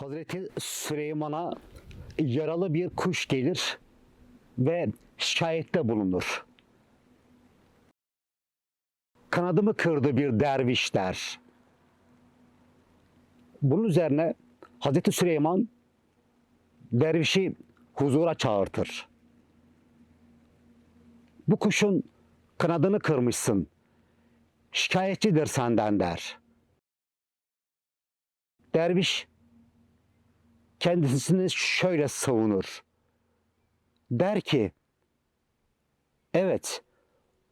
Hazreti Süleyman'a yaralı bir kuş gelir ve şikayette bulunur. Kanadımı kırdı bir derviş der. Bunun üzerine Hazreti Süleyman dervişi huzura çağırtır. Bu kuşun kanadını kırmışsın. Şikayetçidir senden der. Derviş kendisini şöyle savunur. Der ki, evet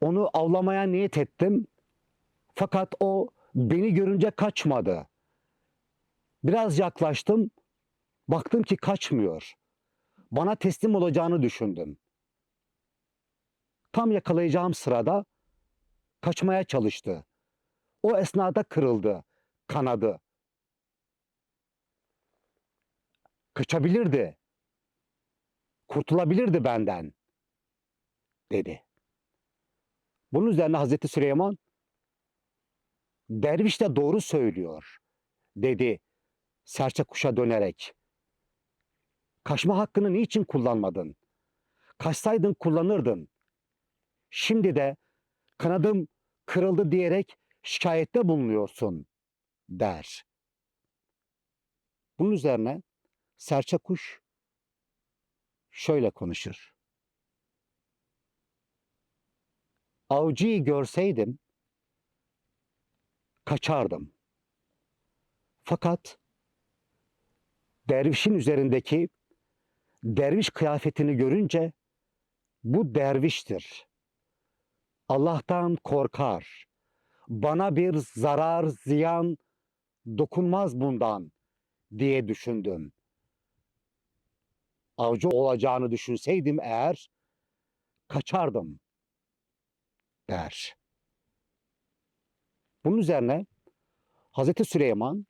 onu avlamaya niyet ettim fakat o beni görünce kaçmadı. Biraz yaklaştım, baktım ki kaçmıyor. Bana teslim olacağını düşündüm. Tam yakalayacağım sırada kaçmaya çalıştı. O esnada kırıldı, kanadı. Kaçabilirdi. Kurtulabilirdi benden, dedi. Bunun üzerine Hazreti Süleyman, derviş de doğru söylüyor, dedi serçe kuşa dönerek. Kaçma hakkını niçin kullanmadın? Kaçsaydın kullanırdın. Şimdi de kanadım kırıldı diyerek şikayette bulunuyorsun, der. Bunun üzerine serçe kuş şöyle konuşur. Avcıyı görseydim kaçardım. Fakat dervişin üzerindeki derviş kıyafetini görünce bu derviştir. Allah'tan korkar. Bana bir zarar, ziyan dokunmaz bundan diye düşündüm. Avcı olacağını düşünseydim eğer kaçardım der. Bunun üzerine Hazreti Süleyman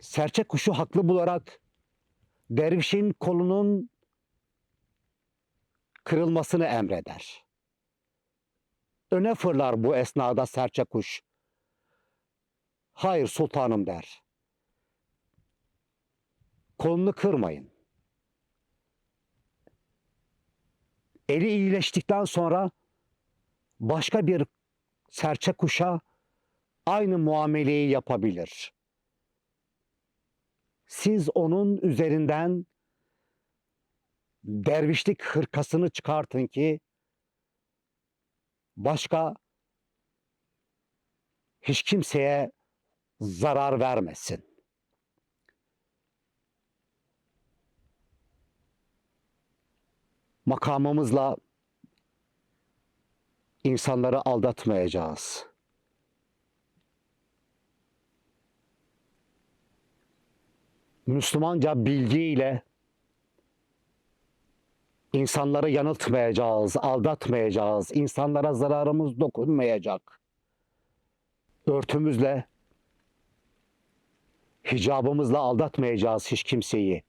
serçe kuşu haklı bularak dervişin kolunun kırılmasını emreder. Öne fırlar bu esnada serçe kuş. Hayır sultanım der. Kolunu kırmayın. Eli iyileştikten sonra başka bir serçe kuşa aynı muameleyi yapabilir. Siz onun üzerinden dervişlik hırkasını çıkartın ki başka hiç kimseye zarar vermesin. Makamımızla insanları aldatmayacağız. Müslümanca bilgiyle insanları yanıltmayacağız, aldatmayacağız, insanlara zararımız dokunmayacak. Örtümüzle, hicabımızla aldatmayacağız hiç kimseyi.